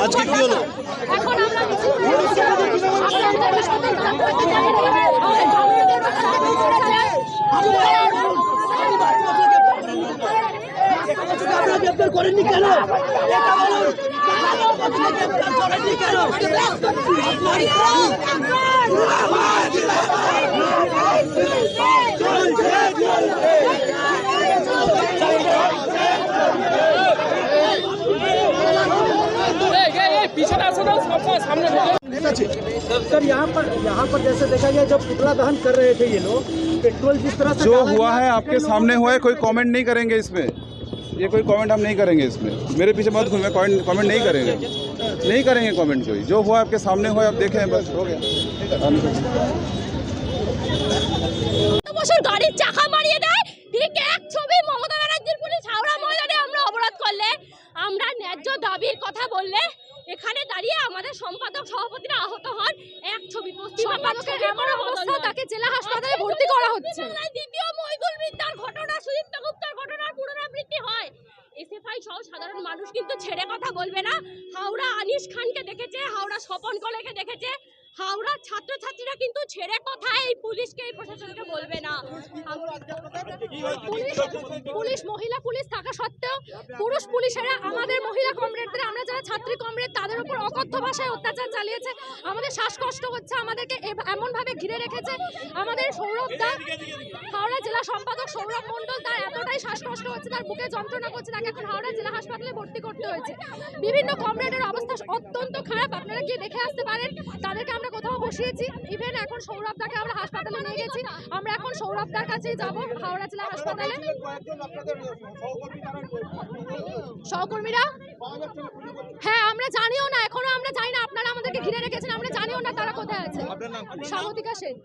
আজকে কি হলো? এখন আমরা। আপনারা গ্রেপ্তার করেননি কেন এটা বলুন গ্রেপ্তার করেননি কেন सर यहाँ पर यहाँ पर जैसे देखा गया जब पुतला दहन कर रहे थे ये लोग पेट्रोल जिस तरह से जो डाला हुआ गया, है आपके सामने हुआ है कोई कमेंट नहीं करेंगे इसमें ये कोई कमेंट हम नहीं करेंगे इसमें मेरे पीछे मत घूमे कमेंट नहीं करेंगे नहीं करेंगे कमेंट कोई जो हुआ आपके सामने हुआ आप देखें बस हो गया বছর গাড়ির চাকা মারিয়ে দেয় ঠিক এক ছবি মমতা ব্যানার্জির পুলিশ হাওড়া ময়দানে আমরা অবরোধ করলে আমরা ন্যায্য দাবির কথা বললে এখানে দাঁড়িয়ে আমাদের সম্পাদক সভাপতিরা আহত হন। এক ছবি অবস্থা তাকে জেলা হাসপাতালে ভর্তি করা হচ্ছে। দ্বিতীয় মহিদুল বিদ্যার ঘটনা সুদীপ্ত গুপ্তার ঘটনার পুনরাবৃত্তি হয়। এসএফআই সহ সাধারণ মানুষ কিন্তু ছেড়ে কথা বলবে না। হাওড়া আনিস খানকে দেখেছে হাওড়া স্বপন কলেকে দেখেছে। হাওড়া ছাত্রছাত্রীরা কিন্তু ছেড়ে কথা এই পুলিশকে, এই প্রশাসনকে বলবে না। পুলিশ মহিলা পুলিশ থাকা সত্ত্বেও পুরুষ পুলিশেরা, আমাদের মহিলা কমরেডদের, আমরা যারা ছাত্রী কমরেড, তাদের উপর অকথ্য ভাষায় অত্যাচার চালিয়েছে। আমাদের শ্বাসকষ্ট হচ্ছে, আমাদেরকে এমন এমনভাবে ঘিরে রেখেছে। আমাদের সৌরভ দা জেলা সম্পাদক সৌরভ মণ্ডল তার এতটাই শ্বাসকষ্ট হচ্ছে তার বুকে যন্ত্রণা করছে তাকে এখন হাওড়া জেলা হাসপাতালে ভর্তি করতে হয়েছে। বিভিন্ন কমরেডের অবস্থা অত্যন্ত খারাপ আপনারা গিয়ে দেখে আসতে পারেন? তাদেরকে আমরা কোথাও বসিয়েছি ইভেন এখন সৌরভ দাকে আমরা হাসপাতালে নিয়ে গেছি আমরা এখন সৌরভ দার কাছেই যাব হাওড়া জেলা হাসপাতালে। সহকর্মীরা? হ্যাঁ আমরা জানিও না এখনও আমরা জানি না আপনারা আমাদেরকে ঘিরে রেখেছেন আমরা জানিও না তারা কোথায় আছে। স্বাগতিকা সেন।